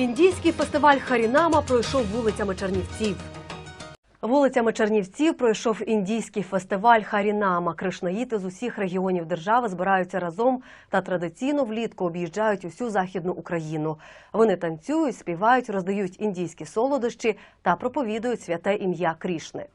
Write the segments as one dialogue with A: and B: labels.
A: Індійський фестиваль Харінама пройшов вулицями Чернівців. Вулицями Чернівців пройшов індійський фестиваль Харінама. Кришнаїти з усіх регіонів держави збираються разом та традиційно влітку об'їжджають усю західну Україну. Вони танцюють, співають, роздають індійські солодощі та проповідують святе ім'я Крішни.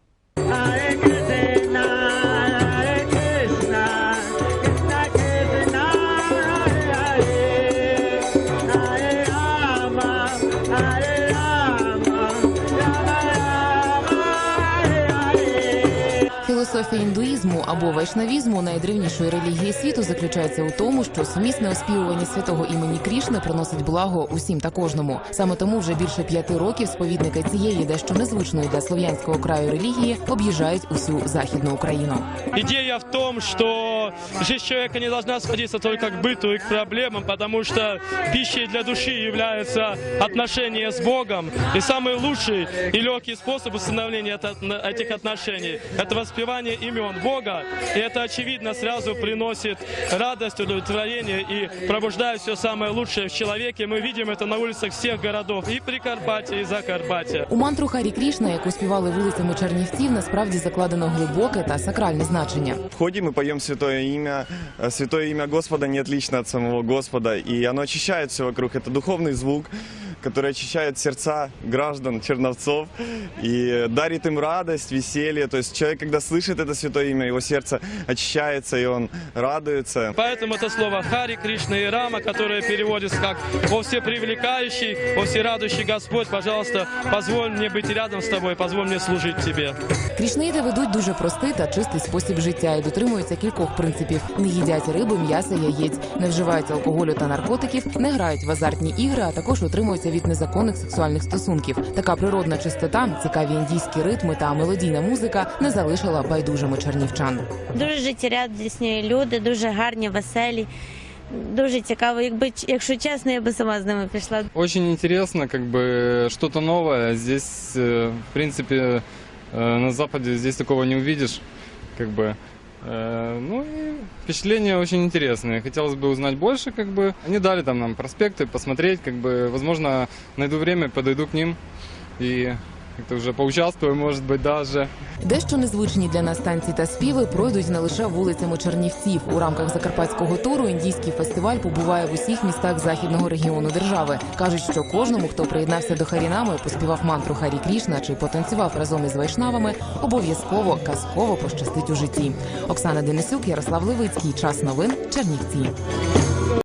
B: Філософія індуїзму або вайшнавізму найдревнішої релігії світу заключається у тому, що сумісне оспівування святого імені Крішни приносить благо усім та кожному. Саме тому вже більше п'яти років сповідники цієї дещо незвичної для слов'янського краю релігії об'їжджають усю західну Україну.
C: Идея в том, что жизнь человека не должна сводиться только к быту и к проблемам, потому что пищей для души является отношение с Богом. И самый лучший и легкий способ установления это- этих отношений – это воспевание имен Бога. И это, очевидно, сразу приносит радость, удовлетворение и пробуждает все самое лучшее в человеке. Мы видим это на улицах всех городов и Прикарпатья, и Закарпатья.
B: У мантру Харі Крішна, яку співали вулицями Чернівців, насправді закладено глибоке та сакральне значення.
D: входим и поем святое имя. Э, Святое имя Господа не отлично от самого Господа, и оно очищает все вокруг. Это духовный звук, который очищает сердца граждан, черновцов, и дарит им радость, веселье. То есть человек, когда слышит это святое имя, его сердце очищается, и он радуется.
C: Поэтому это слово Хари, Кришна и Рама, которое переводится как «О всепривлекающий, о всерадующий Господь, пожалуйста, позволь мне быть рядом с тобой, позволь мне служить тебе».
B: Крішнаїти ведуть дуже простий та чистий спосіб життя і дотримуються кількох принципів: не їдять риби, м'яса, яєць, не вживають алкоголю та наркотиків, не грають в азартні ігри, а також утримуються від незаконних сексуальних стосунків. Така природна чистота, цікаві індійські ритми та мелодійна музика не залишила байдужими чернівчан.
E: Дуже життєрадісні люди, дуже гарні, веселі. Дуже цікаво. Якби якщо чесно, я би сама з ними пішла.
F: Очень интересно, как бы что-то новое. Здесь, э, в принципе, э, на Западе здесь такого не увидишь, как бы. Э, Ну и впечатления очень интересные. Хотелось бы узнать больше, как бы. Они дали там нам проспекты, посмотреть, как бы, возможно, найду время, подойду к ним и как-то уже поучаствую, может быть, даже.
B: Дещо незвичні для нас танці та співи пройдуть не лише вулицями Чернівців. У рамках закарпатського туру індійський фестиваль побуває в усіх містах західного регіону держави. кажуть, що кожному, хто приєднався до Харінами, поспівав мантру Харі Крішна чи потанцював разом із вайшнавами, обов'язково казково пощастить у житті. Оксана Денисюк, Ярослав Левицький. Час новин Чернівці.